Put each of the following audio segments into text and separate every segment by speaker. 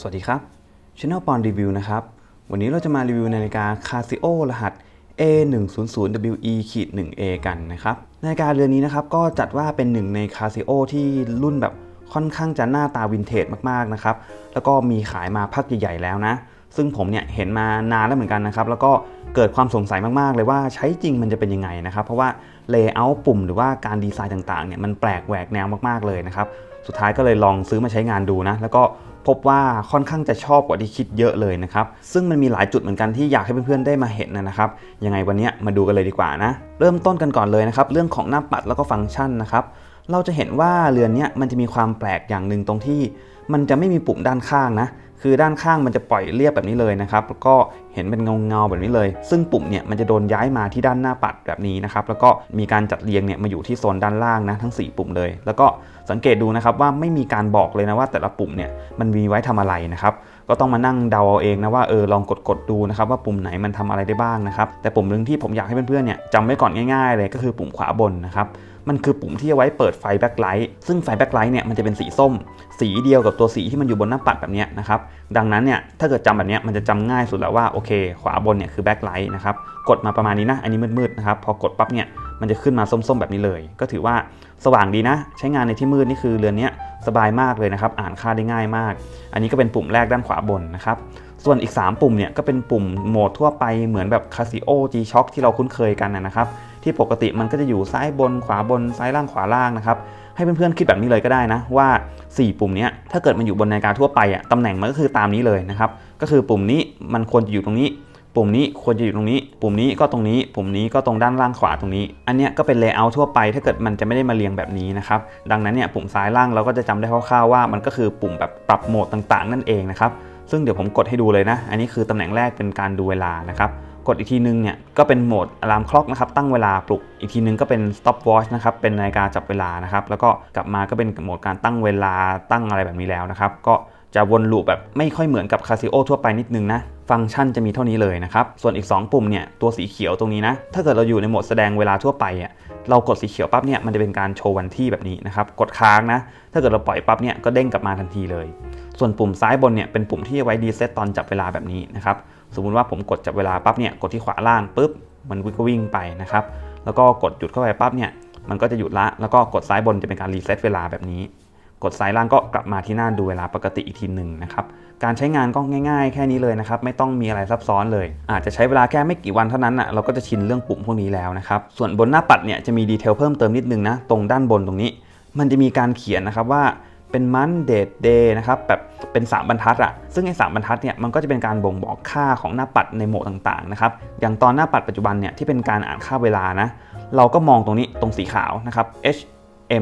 Speaker 1: สวัสดีครับ Channel ปอนรีวิวนะครับ วันนี้เราจะมารีวิวนาฬิกา Casio รหัส A100WE-1A กันนะครับ นาฬิกาเรือนนี้นะครับก็จัดว่าเป็นหนึ่งใน Casio ที่รุ่นแบบค่อนข้างจะหน้าตาวินเทจมากๆนะครับ แล้วก็มีขายมาพักใหญ่ๆแล้วนะ ซึ่งผมเนี่ยเห็นมานานแล้วเหมือนกันนะครับ แล้วก็เกิดความสงสัยมากๆ เลยว่าใช้จริงมันจะเป็นยังไงนะครับ เพราะว่าเลเยอร์ปุ่มหรือว่าการดีไซน์ต่างๆเนี่ยมันแปลกแหวกแนวมากๆเลยนะครับ สุดท้ายก็เลยลองซื้อมาใช้งานดูนะ แล้วก็พบว่าค่อนข้างจะชอบกว่าที่คิดเยอะเลยนะครับ ซึ่งมันมีหลายจุดเหมือนกันที่อยากให้เพื่อนๆได้มาเห็นนะครับ ยังไงวันนี้มาดูกันเลยดีกว่านะ เริ่มต้นกันก่อนเลยนะครับ เรื่องของหน้าปัดแล้วก็ฟังก์ชันนะครับ เราจะเห็นว่าเรือนนี้มันจะมีความแปลกอย่างหนึ่งตรงที่ มันจะไม่มีปุ่มด้านข้างนะ คือด้านข้างมันจะปล่อยเรียบแบบนี้เลยนะครับแล้วก็เห็นเป็นเงาเงาๆแบบนี้เลย ซึ่งปุ่มเนี่ยมันจะโดนย้ายมาที่ด้านหน้าปัดแบบนี้นะครับ แล้วก็มีการจัดเรียงเนี่ยมาอยู่ที่โซนด้านล่างนะทั้ง 4 ปุ่มเลย แล้วก็สังเกตดูนะครับว่าไม่มีการบอกเลยนะว่าแต่ละปุ่มเนี่ยมันมีไว้ทำอะไรนะครับก็ต้องมานั่งเดาเอาเองนะว่าเออลองกดกดๆดูนะครับว่าปุ่มไหนมันทำอะไรได้บ้างนะครับแต่ปุ่มหนึ่งที่ผมอยากให้เพื่อนๆเนี่ยจำไว้ก่อนง่าย ๆ เลยก็คือปุ่มขวาบนนะครับ มันคือปุ่มที่เอาไว้เปิดไฟแบ็คไลท์ซึ่งไฟแบ็คไลท์เนี่ยมันจะเป็นสีส้ม สีเดียวกับตัวสีที่มันอยู่บนหน้าปัดแบบนี้นะครับดังนั้นเนี่ยถ้าเกิดจำแบบนี้มันจะจำง่ายสุดแล้วว่าโอเค ขวาบนเนี่ยคือแบ็คไลท์นะครับกดมาประมาณนี้นะอันนี้มืดๆนะครับพอกดปั๊บเนี่ยมันจะขึ้นมาส้มๆแบบนี้เลย ก็ถือว่าสว่างดีนะ ใช้งานในที่มืดนี่คือเรือนนี้สบายมากเลยนะครับอ่านค่าได้ง่ายมาก อันนี้ก็เป็นปุ่มแรกด้านขวาบนนะครับส่วนอีก 3 ปุ่มเนี่ยก็เป็นปุ่มโหมดทั่วไปเหมือนแบบ Casio G-Shock ที่เราคุ้นเคยกันนะครับ ที่ปกติมันก็จะอยู่ซ้ายบนขวาบนซ้ายล่างขวาล่างนะครับให้เพื่อนๆคิดแบบนี้เลยก็ได้นะว่า 4 ปุ่มนี้ถ้าเกิดมันอยู่บนนาฬิกาทั่วไปอะตำแหน่งมันก็คือตามนี้เลยนะครับก็คือปุ่มนี้มันควรจะอยู่ตรงนี้ ปุ่มนี้ควรจะอยู่ตรงนี้ ปุ่มนี้ก็ตรงนี้ ปุ่มนี้ก็ตรงด้านล่างขวาตรงนี้ อันเนี้ยก็เป็นเลเยอร์ทั่วไป ถ้าเกิดมันจะไม่ได้มาเรียงแบบนี้นะครับดังนั้นเนี่ยปุ่มซ้ายล่างเราก็จะจำได้คร่าวๆว่ามันก็คือปุ่มแบบปรับโหมดต่างๆ นั่นเองนะครับซึ่งเดี๋ยวผมกดให้ดูเลยนะ อันนี้คือตำแหน่งแรกเป็นการดูเวลานะครับ กดอีกทีนึงเนี่ยก็เป็นโหมดอะลามคล็อกนะครับตั้งเวลาปลุกอีกทีนึงก็เป็น stop watch นะครับเป็นนาฬิกาจับเวลานะครับแล้วก็กลับมาก็เป็นโหมดการตั้งเวลาตั้งอะไรแบบนี้แล้วนะครับก็ จะวนลูปแบบไม่ค่อยเหมือนกับ Casio ทั่วไปนิดนึงนะ ฟังก์ชันจะมีเท่านี้เลยนะครับ ส่วนอีก 2 ปุ่มเนี่ยตัวสีเขียวตรงนี้นะ ถ้าเกิดเราอยู่ในโหมดแสดงเวลาทั่วไปอะเรากดสีเขียวปั๊บเนี่ยมันจะเป็นการโชว์วันที่แบบนี้นะครับ กดค้างนะ ถ้าเกิดเราปล่อยปั๊บเนี่ยก็เด้งกลับมาทันทีเลย ส่วนปุ่มซ้ายบนเนี่ยเป็นปุ่มที่ไว้รีเซ็ตตอนจับเวลาแบบนี้นะครับ สมมุติว่าผมกดจับเวลาปั๊บเนี่ยกดที่ขวาล่างปุ๊บมันวิ่งไปนะครับ แล้วก็กดหยุดเข้าไปปั๊บเนี่ยมันก็จะหยุดละ แล้วก็กดซ้ายบนจะเป็นการรีเซ็ตเวลาแบบนี้ กดซ้ายล่างก็กลับมาที่หน้าดูเวลาปกติอีกทีหนึ่งนะครับ การใช้งานก็ง่ายๆ แค่นี้เลยนะครับ ไม่ต้องมีอะไรซับซ้อนเลย อาจจะใช้เวลาแค่ไม่กี่วันเท่านั้นนะเราก็จะชินเรื่องปุ่มพวกนี้แล้วนะครับ ส่วนบนหน้าปัดเนี่ยจะมีดีเทลเพิ่มเติมนิดนึงนะ ตรงด้านบนตรงนี้ มันจะมีการเขียนนะครับว่าเป็นมันเด t เดย์นะครับแบบเป็น 3 บรรทัดอะซึ่งไอ้สบรรทัดเนี่ยมันก็จะเป็นการบ่งบอกค่าของหน้าปัดในโหมดต่างๆนะครับอย่างตอนหน้าปัดปัจจุบันเนี่ยที่เป็นการอ่านค่าเวลานะเราก็มองตรงนี้ตรงสีขาวนะครับ H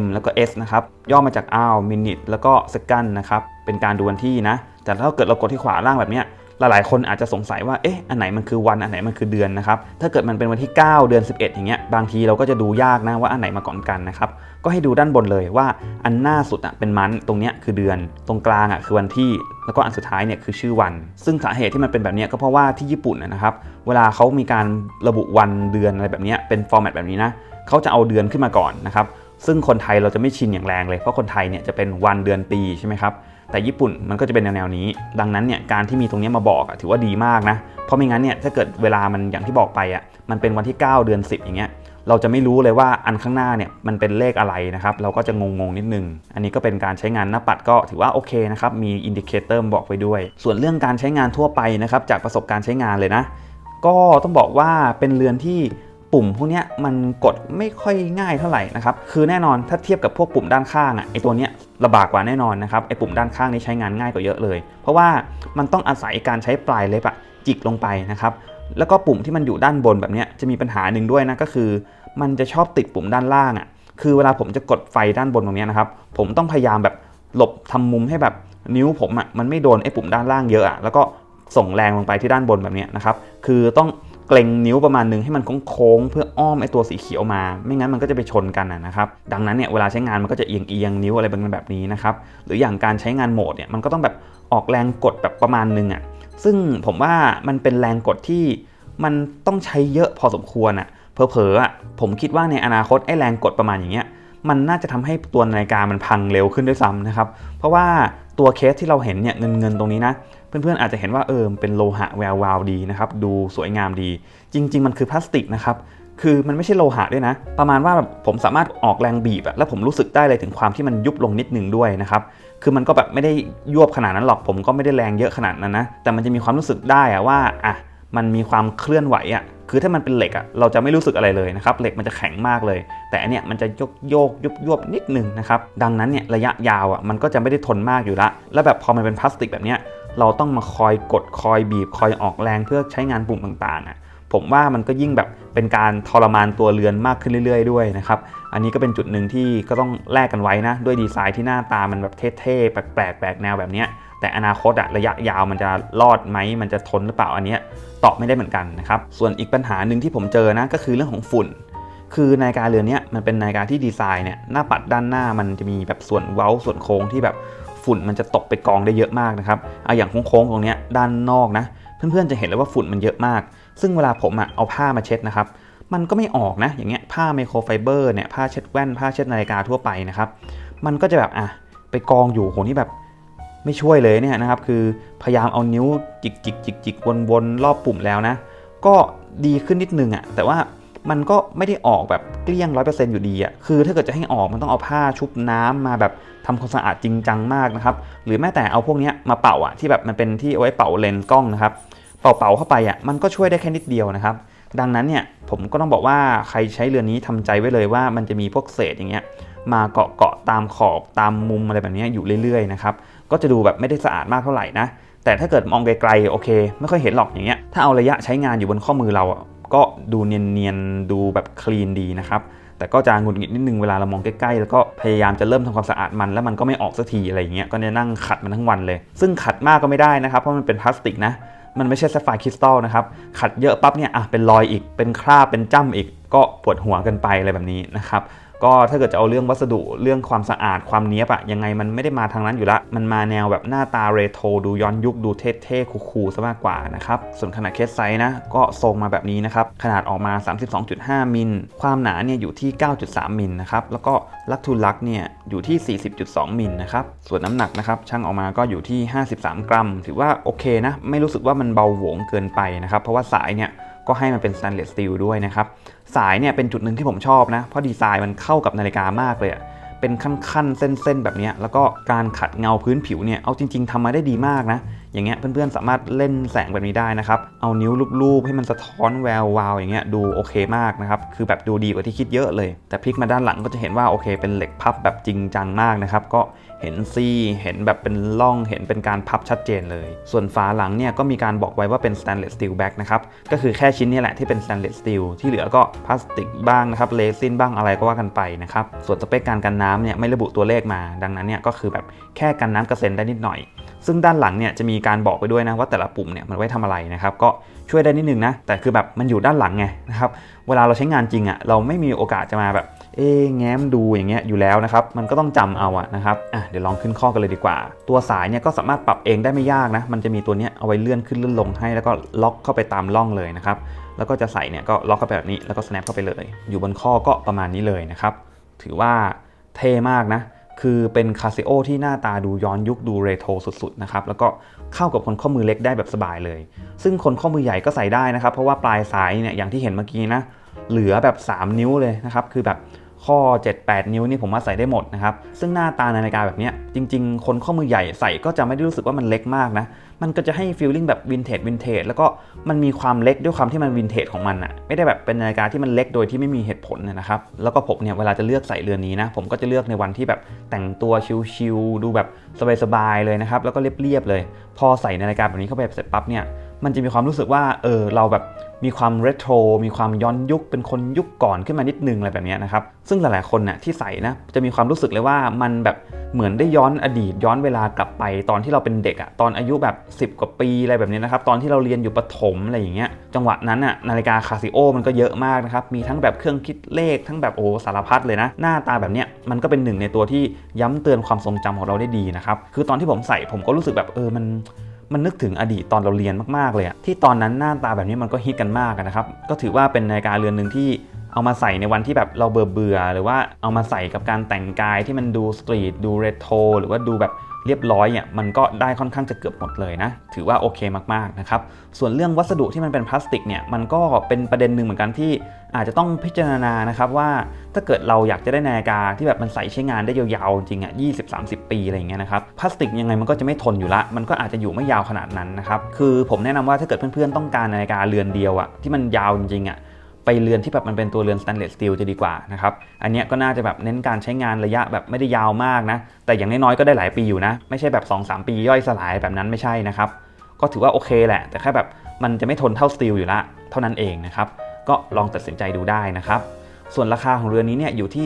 Speaker 1: M แล้วก็ S นะครับ ย่อมาจาก hour minute แล้วก็ second นะครับ เป็นการดูวันที่นะ แต่ถ้าเกิดเรากดที่ขวาล่างแบบนี้ยหลายๆคนอาจจะสงสัยว่า เอ๊ะ อันไหนมันคือวัน อันไหนมันคือเดือนนะครับ ถ้าเกิดมันเป็นวันที่ 9 เดือน 11 อย่างเงี้ย บางทีเราก็จะดูยากนะว่าอันไหนมาก่อนกันนะครับ ก็ให้ดูด้านบนเลยว่าอันหน้าสุดอะเป็นมันตรงเนี้ยคือเดือน ตรงกลางอะคือวันที่ แล้วก็อันสุดท้ายเนี่ยคือชื่อวัน ซึ่งสาเหตุที่มันเป็นแบบนี้ก็เพราะว่าที่ญี่ปุ่นนะครับ เวลาเขามีการระบุวันเดือนอะไรแบบนี้เป็นฟอร์แมตแบบนี้นะเขาจะเอาเดือนขึ้นมาก่อนนะครับ ซึ่งคนไทยเราจะไม่ชินอย่างแรงเลย เพราะคนไทยเนี่ยจะเป็นวันเดือนปีใช่ไหมครับ แต่ญี่ปุ่นมันก็จะเป็นแนวๆนี้ ดังนั้นเนี่ยการที่มีตรงนี้มาบอกอถือว่าดีมากนะ เพราะไม่งั้นเนี่ยถ้าเกิดเวลามันอย่างที่บอกไปอะ มันเป็นวันที่ 9 เดือน 10 อย่างเงี้ย เราจะไม่รู้เลยว่าอันข้างหน้าเนี่ยมันเป็นเลขอะไรนะครับ เราก็จะงงๆนิดนึง อันนี้ก็เป็นการใช้งานหน้าปัดก็ถือว่าโอเคนะครับ มีอินดิเคเตอร์บอกไว้ด้วย ส่วนเรื่องการใช้งานทั่วไปนะครับจากประสบการณ์ใช้งานเลยนะ ก็ต้องบอกว่าเป็นเรือนที่ ปุ่มพวกนี้มันกดไม่ค่อยง่ายเท่าไหร่นะครับ คือแน่นอนถ้าเทียบกับพวกปุ่มด้านข้างอะไอตัวเนี้ยลำบากกว่าแน่นอนนะครับไอปุ่มด้านข้างนี้ใช้งานง่ายกว่าเยอะเลย เพราะว่ามันต้องอาศัยการใช้ปลายเล็บอะจิกลงไปนะครับแล้วก็ปุ่มที่มันอยู่ด้านบนแบบนี้จะมีปัญหาหนึ่งด้วยนะก็คือ มันจะชอบติดปุ่มด้านล่างอะคือเวลาผมจะกดไฟด้านบนตรงนี้นะครับ ผมต้องพยายามแบบหลบทำมุมให้แบบนิ้วผมอะมันไม่โดนไอ้ปุ่มด้านล่างเยอะอะแล้วก็ส่งแรงลงไปที่ด้านบนแบบนี้นะครับคือต้อง เกรงนิ้วประมาณนึงให้มันโค้งเพื่ออ้อมไอ้ตัวสีเขียวมา ไม่งั้นมันก็จะไปชนกันนะครับ ดังนั้นเนี่ยเวลาใช้งานมันก็จะเอียงเอียงนิ้วอะไรแบบนี้นะครับ หรืออย่างการใช้งานโหมดเนี่ยมันก็ต้องแบบออกแรงกดแบบประมาณนึงอะ ซึ่งผมว่ามันเป็นแรงกดที่มันต้องใช้เยอะพอสมควรอะ เผลอๆอะผมคิดว่าในอนาคตไอ้แรงกดประมาณอย่างเงี้ย มันน่าจะทำให้ตัวนาฬิกามันพังเร็วขึ้นด้วยซ้ำนะครับ เพราะว่าตัวเคสที่เราเห็นเนี่ยเงินเงินตรงนี้นะเพื่อนๆอาจจะเห็นว่าเออเป็นโลหะแวววาวดีนะครับดูสวยงามดี จริง ๆ มันคือพลาสติกนะครับคือมันไม่ใช่โลหะด้วยนะ ประมาณว่าแบบผมสามารถออกแรงบีบอะแล้วผมรู้สึกได้เลยถึงความที่มันยุบลงนิดนึงด้วยนะครับคือมันก็แบบไม่ได้ยวบขนาดนั้นหรอกผมก็ไม่ได้แรงเยอะขนาดนั้นนะแต่มันจะมีความรู้สึกได้อะว่าอะ มันมีความเคลื่อนไหวอะคือถ้ามันเป็นเหล็กอะเราจะไม่รู้สึกอะไรเลยนะครับเหล็กมันจะแข็งมากเลย แต่อันเนี้ยมันจะโยกโยกยุบยวบนิดนึงนะครับดังนั้นเนี่ยระยะยาวอะมันก็จะไม่ได้ทนมากอยู่ละ แล้วแบบพอมันเป็นพลาสติกแบบเนี้ยเราต้องมาคอยกดคอยบีบคอยออกแรงเพื่อใช้งานปุ่มต่างๆอะผมว่ามันก็ยิ่งแบบเป็นการทรมานตัวเรือนมากขึ้นเรื่อยๆ ด้วยนะครับ อันนี้ก็เป็นจุดหนึ่งที่ก็ต้องแลกกันไว้นะ ด้วยดีไซน์ที่หน้าตามันแบบเท่ๆแปลกๆแปลกแนวแบบเนี้ย แต่อนาคตอะระยะยาวมันจะรอดไหมมันจะทนหรือเปล่าอันเนี้ยตอบไม่ได้เหมือนกันนะครับส่วนอีกปัญหาหนึ่งที่ผมเจอนะก็คือเรื่องของฝุ่น คือนาฬิกาเรือนนี้มันเป็นนาฬิกาที่ดีไซน์เนี่ยหน้าปัดด้านหน้ามันจะมีแบบส่วนเว้าส่วนโค้งที่แบบฝุ่นมันจะตกไปกองได้เยอะมากนะครับเอาอย่างโค้งๆตรงนี้ด้านนอกนะ เพื่อนๆจะเห็นเลยว่าฝุ่นมันเยอะมาก ซึ่งเวลาผมอะเอาผ้ามาเช็ดนะครับมันก็ไม่ออกนะอย่างเงี้ยผ้าไมโครไฟเบอร์เนี่ยผ้าเช็ดแว่นผ้าเช็ดนาฬิกาทั่วไปนะครับมันก็จะแบบอะไปกองอยู่โหนี่แบบ ไม่ช่วยเลยเนี่ยนะครับ คือพยายามเอานิ้วจิกจิกจิกจิกวนๆรอบปุ่มแล้วนะ ก็ดีขึ้นนิดนึงอะแต่ว่ามันก็ไม่ได้ออกแบบเกลี้ยงร้อยเปอร์เซ็นต์อยู่ดีอะคือถ้าเกิดจะให้ออกมันต้องเอาผ้าชุบน้ำมาแบบทำความสะอาดจริงจังมากนะครับ หรือแม้แต่เอาพวกนี้มาเป่าอะที่แบบมันเป็นที่เอาไว้เป่าเลนส์กล้องนะครับ เป่าๆเข้าไปอะมันก็ช่วยได้แค่นิดเดียวนะครับ ดังนั้นเนี่ยผมก็ต้องบอกว่าใครใช้เรือนนี้ทำใจไว้เลยว่ามันจะมีพวกเศษอย่างเงี้ยมาเกาะเกาะๆตามขอบตามมุมอะไรแบบนี้อยู่เรื่อยๆนะครับ ก็จะดูแบบไม่ได้สะอาดมากเท่าไหร่นะ แต่ถ้าเกิดมองไกลๆโอเค ไม่ค่อยเห็นหรอกอย่างเงี้ย ถ้าเอาระยะใช้งานอยู่บนข้อมือเราอะก็ดูเนียนๆ ดูแบบคลีนดีนะครับแต่ก็จะหงุดหงิดนิดนึงเวลาเรามองใกล้ๆ แล้วก็พยายามจะเริ่มทำความสะอาดมัน แล้วมันก็ไม่ออกสักทีอะไรอย่างเงี้ยก็เนี่ยนั่งขัดมันทั้งวันเลย ซึ่งขัดมากก็ไม่ได้นะครับ เพราะมันเป็นพลาสติกนะ มันไม่ใช่แซฟไฟร์คริสตัลนะครับ ขัดเยอะปั๊บเนี่ยอะเป็นรอยอีกเป็นคราบเป็นจ้ำอีกก็ปวดหัวกันไปอะไรแบบนี้นะครับ ก็ถ้าเกิดจะเอาเรื่องวัสดุเรื่องความสะอาดความเนี้ยบอะยังไงมันไม่ได้มาทางนั้นอยู่ละ มันมาแนวแบบหน้าตาเรโทรดูย้อนยุคดูเท่ๆคูลๆซะมากกว่านะครับ ส่วนขนาดเคสไซส์นะก็ทรงมาแบบนี้นะครับ ขนาดออกมา 32.5 มิล ความหนาเนี่ยอยู่ที่ 9.3 มิลนะครับ แล้วก็ลักทูลักเนี่ยอยู่ที่ 40.2 มิลนะครับ ส่วนน้ำหนักนะครับช่างออกมาก็อยู่ที่ 53 กรัม ถือว่าโอเคนะ ไม่รู้สึกว่ามันเบาหวงเกินไปนะครับ เพราะว่าสายเนี่ย ก็ให้มันเป็นสแตนเลสสตีลด้วยนะครับ สายเนี่ยเป็นจุดหนึ่งที่ผมชอบนะ เพราะดีไซน์มันเข้ากับนาฬิกามากเลยอะเป็นขั้นๆ เส้นๆ แบบนี้ แล้วก็การขัดเงาพื้นผิวเนี่ย เอาจริง ๆทำมาได้ดีมากนะ อย่างเงี้ยเพื่อนๆสามารถเล่นแสงแบบนี้ได้นะครับ เอานิ้วลูบๆให้มันสะท้อนแวววาวอย่างเงี้ยดูโอเคมากนะครับ คือแบบดูดีกว่าที่คิดเยอะเลย แต่พลิกมาด้านหลังก็จะเห็นว่าโอเค เป็นเหล็กพับแบบจริงจังมากนะครับ ก็เห็นซี่เห็นแบบเป็นร่องเห็นเป็นการพับชัดเจนเลย ส่วนฝาหลังเนี่ยก็มีการบอกไว้ว่าเป็น stainless steel back นะครับก็คือแค่ชิ้นนี้แหละที่เป็น stainless steel ที่เหลือก็พลาสติกบ้างนะครับเลซินบ้างอะไรก็ว่ากันไปนะครับส่วนสเปคการกันน้ำเนี่ยไม่ระบุตัวเลขมา ดังนั้นเนี่ยก็คือแบบแค่กันน้ำกระเซ็นได้นิดหน่อย ซึ่งด้านหลังเนี่ยจะมีการบอกไปด้วยนะว่าแต่ละปุ่มเนี่ยมันไว้ทำอะไรนะครับก็ช่วยได้นิดนึงนะแต่คือแบบมันอยู่ด้านหลังไงนะครับเวลาเราใช้งานจริงอะ่ะเราไม่มีโอกาสจะมาแบบเอ๊ะแง้มดูอย่างเงี้ยอยู่แล้วนะครับมันก็ต้องจำเอาอะนะครับอะเดี๋ยวลองขึ้นข้อกันเลยดีกว่า ตัวสายเนี่ยก็สามารถปรับเองได้ไม่ยากนะมันจะมีตัวเนี้ยเอาไว้เลื่อนขึ้นเลื่อนลงให้ แล้วก็ล็อกเข้าไปตามร่องเลยนะครับแล้วก็จะใส่เนี่ยก็ล็อกเข้าไปแบบนี้แล้วก็ snap เข้าไปเลย อยู่บนข้อก็ประมาณนี้เลยนะครับถือว่าเท่มากนะ คือเป็นคาซิโอที่หน้าตาดูย้อนยุคดูเรโทรสุดๆนะครับแล้วก็เข้ากับคนข้อมือเล็กได้แบบสบายเลย ซึ่งคนข้อมือใหญ่ก็ใส่ได้นะครับ เพราะว่าปลายสายเนี่ยอย่างที่เห็นเมื่อกี้นะเหลือแบบ 3 นิ้วเลยนะครับคือแบบ ข้อ 7-8 นิ้วนี่ผมว่าใส่ได้หมดนะครับ ซึ่งหน้าตานาฬิกาแบบนี้จริง ๆ คนข้อมือใหญ่ใส่ก็จะไม่ได้รู้สึกว่ามันเล็กมากนะ มันก็จะให้ฟีลลิ่งแบบวินเทจวินเทจแล้วก็มันมีความเล็กด้วยความที่มันวินเทจของมันอะไม่ได้แบบเป็นนาฬิกาที่มันเล็กโดยที่ไม่มีเหตุผลนะครับ แล้วก็ผมเนี่ยเวลาจะเลือกใส่เรือนนี้นะ ผมก็จะเลือกในวันที่แบบแต่งตัวชิลๆดูแบบสบายๆเลยนะครับ แล้วก็เรียบๆเลย พอใส่นาฬิกาแบบนี้เข้าไปเสร็จปั๊บเนี่ย มันจะมีความรู้สึกว่าเออเราแบบ มีความเรโทรมีความย้อนยุคเป็นคนยุคก่อนขึ้นมานิดนึงอะไรแบบเนี้ยนะครับ ซึ่งหลายๆคนน่ะที่ใส่นะจะมีความรู้สึกเลยว่ามันแบบเหมือนได้ย้อนอดีตย้อนเวลากลับไปตอนที่เราเป็นเด็กอะตอนอายุแบบ 10 กว่าปีอะไรแบบเนี้ยนะครับตอนที่เราเรียนอยู่ประถมอะไรอย่างเงี้ยจังหวะนั้นน่ะนาฬิกาคาซิโอมันก็เยอะมากนะครับมีทั้งแบบเครื่องคิดเลขทั้งแบบโอ้สารพัดเลยนะ หน้าตาแบบเนี้ยมันก็เป็นหนึ่งในตัวที่ย้ำเตือนความทรงจำของเราได้ดีนะครับคือตอนที่ผมใส่ผมก็รู้สึกแบบเออมัน มันนึกถึงอดีตตอนเราเรียนมากๆเลยอะที่ตอนนั้นหน้าตาแบบนี้มันก็ฮิตกันมากนะครับ ก็ถือว่าเป็นนาฬิกาเรือนหนึ่งที่เอามาใส่ในวันที่แบบเราเบื่อเบื่อหรือว่าเอามาใส่กับการแต่งกายที่มันดูสตรีทดูเรโทรหรือว่าดูแบบ เรียบร้อยเนี่ยมันก็ได้ค่อนข้างจะเกือบหมดเลยนะ ถือว่าโอเคมากๆนะครับส่วนเรื่องวัสดุที่มันเป็นพลาสติกเนี่ยมันก็เป็นประเด็นหนึ่งเหมือนกันที่อาจจะต้องพิจารณานะครับว่าถ้าเกิดเราอยากจะได้นาฬิกาที่แบบมันใส่ใช้งานได้ยาวๆจริงๆอะ20-30ปีอะไรอย่างเงี้ยนะครับพลาสติกยังไงมันก็จะไม่ทนอยู่ละ มันก็อาจจะอยู่ไม่ยาวขนาดนั้นนะครับคือผมแนะนำว่าถ้าเกิดเพื่อนๆต้องการนาฬิกาเรือนเดียวอะที่มันยาวจริงๆอะ ไปเรือนที่แบบมันเป็นตัวเรือนสแตนเลสสตีลจะดีกว่านะครับ อันนี้ก็น่าจะแบบเน้นการใช้งานระยะแบบไม่ได้ยาวมากนะ แต่อย่างน้อยๆก็ได้หลายปีอยู่นะ ไม่ใช่แบบ 2-3 ปีย่อยสลายแบบนั้นไม่ใช่นะครับ ก็ถือว่าโอเคแหละ แต่แค่แบบมันจะไม่ทนเท่าสตีลอยู่ละ เท่านั้นเองนะครับ ก็ลองตัดสินใจดูได้นะครับส่วนราคาของเรือนนี้เนี่ยอยู่ที่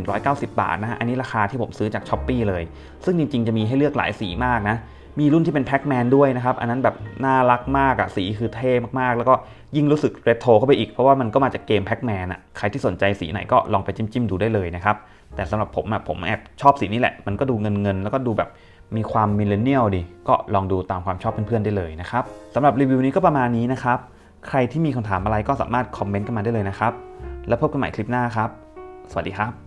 Speaker 1: 1,190 บาทนะฮะ อันนี้ราคาที่ผมซื้อจากช้อปปีเลย ซึ่งจริงๆ จะมีให้เลือกหลายสีมากนะ มีรุ่นที่เป็นแพ็กแมนด้วยนะครับ อันนั้นแบบน่ารักมากอะสีคือเท่มากๆ แล้วก็ ยิ่งรู้สึกเรโทรเข้าไปอีกเพราะว่ามันก็มาจากเกมแพ็กแมนอะใครที่สนใจสีไหนก็ลองไปจิ้มจิ้มดูได้เลยนะครับแต่สำหรับผมอะผมแอบชอบสีนี้แหละ มันก็ดูเงินเงินแล้วก็ดูแบบมีความมิเลเนียลดี ก็ลองดูตามความชอบเพื่อนๆได้เลยนะครับสำหรับรีวิวนี้ก็ประมาณนี้นะครับใครที่มีคำถามอะไรก็สามารถคอมเมนต์กันมาได้เลยนะครับ แล้วพบกันใหม่คลิปหน้าครับ สวัสดีครับ